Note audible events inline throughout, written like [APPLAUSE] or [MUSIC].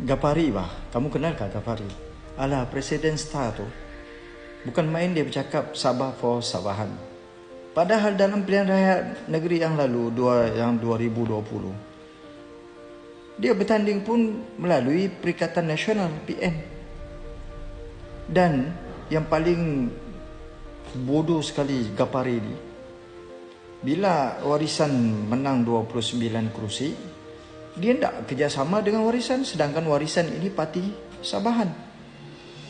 Gapari bah, kamu kenal kah Gapari? Alah, Presiden Star tu. Bukan main dia bercakap Sabah for Sabahan. Padahal dalam pilihan raya negeri yang lalu, dua, yang 2020, dia bertanding pun melalui Perikatan Nasional, PN. Dan yang paling bodoh sekali Gapari ni, bila warisan menang 29 kerusi, dia tidak kerjasama dengan warisan sedangkan warisan ini parti Sabahan.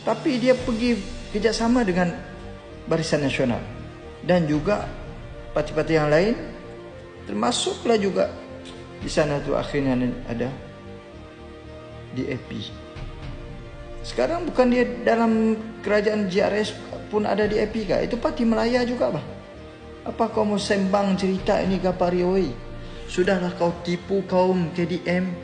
Tapi dia pergi kerjasama dengan Barisan Nasional dan juga parti-parti yang lain termasuklah juga di sana tu akhirnya ada DAP. Sekarang bukan dia dalam kerajaan JRS pun ada DAP kah? Itu parti Melaya juga bah. Apa kau mau sembang cerita ini Gapari oi? Sudahlah kau tipu kaum KDM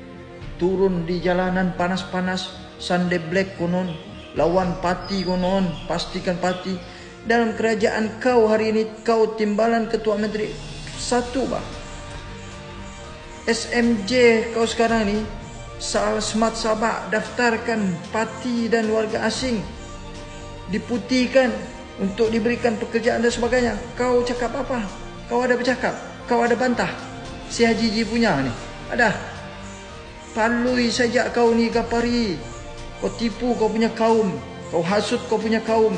Turun di jalanan panas-panas Sunday Black konon Lawan parti konon Pastikan parti Dalam kerajaan kau hari ini Kau timbalan ketua menteri Satu bah SMJ kau sekarang ni Soal Smart Sabah Daftarkan parti dan warga asing Diputihkan Untuk diberikan pekerjaan dan sebagainya Kau cakap apa? Kau ada bercakap? Kau ada bantah? Si Haji Ji punya ni. Ada. Palui saja kau ni Gapari. Kau tipu kau punya kaum. Kau hasut kau punya kaum.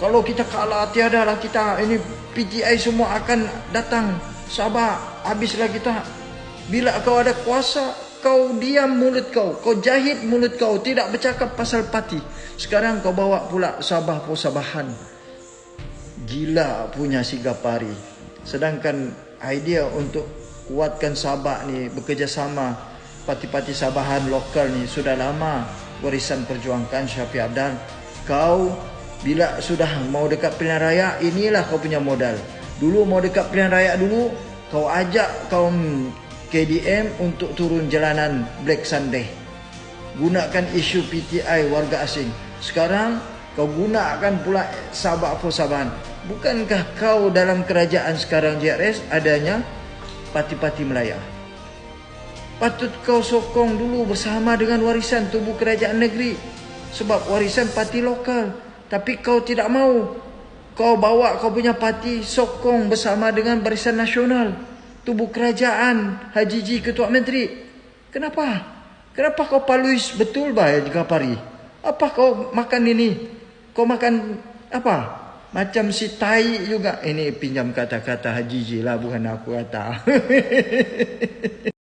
Kalau kita kalah tiada lah kita ini PTI semua akan datang. Sabar, habislah kita. Bila kau ada kuasa, kau diam mulut kau. Kau jahit mulut kau. Tidak bercakap pasal parti. Sekarang kau bawa pula Sabah Posabahan. Gila punya si Gapari. Sedangkan idea untuk kuatkan Sabah ni bekerjasama parti-parti Sabahan lokal ni sudah lama warisan perjuangkan Syafiq Abdal. Kau bila sudah mau dekat pilihan raya inilah kau punya modal. Dulu mau dekat pilihan raya dulu kau ajak kaum KDM untuk turun jalanan Black Sunday. Gunakan isu PTI warga asing. Sekarang kau gunakan pula Sabah for Sabahan Bukankah kau dalam kerajaan sekarang JRS adanya parti-parti Melaya? Patut kau sokong dulu bersama dengan warisan tubuh kerajaan negeri. Sebab warisan parti lokal. Tapi kau tidak mau. Kau bawa kau punya parti sokong bersama dengan barisan nasional. Tubuh kerajaan Haji Ji Ketua Menteri. Kenapa? Kenapa kau paluis betul bah jika pari? Apa kau makan ini? Kau makan apa? Macam si tai juga. Ini pinjam kata-kata Haji Ji lah bukan aku kata. [LAUGHS]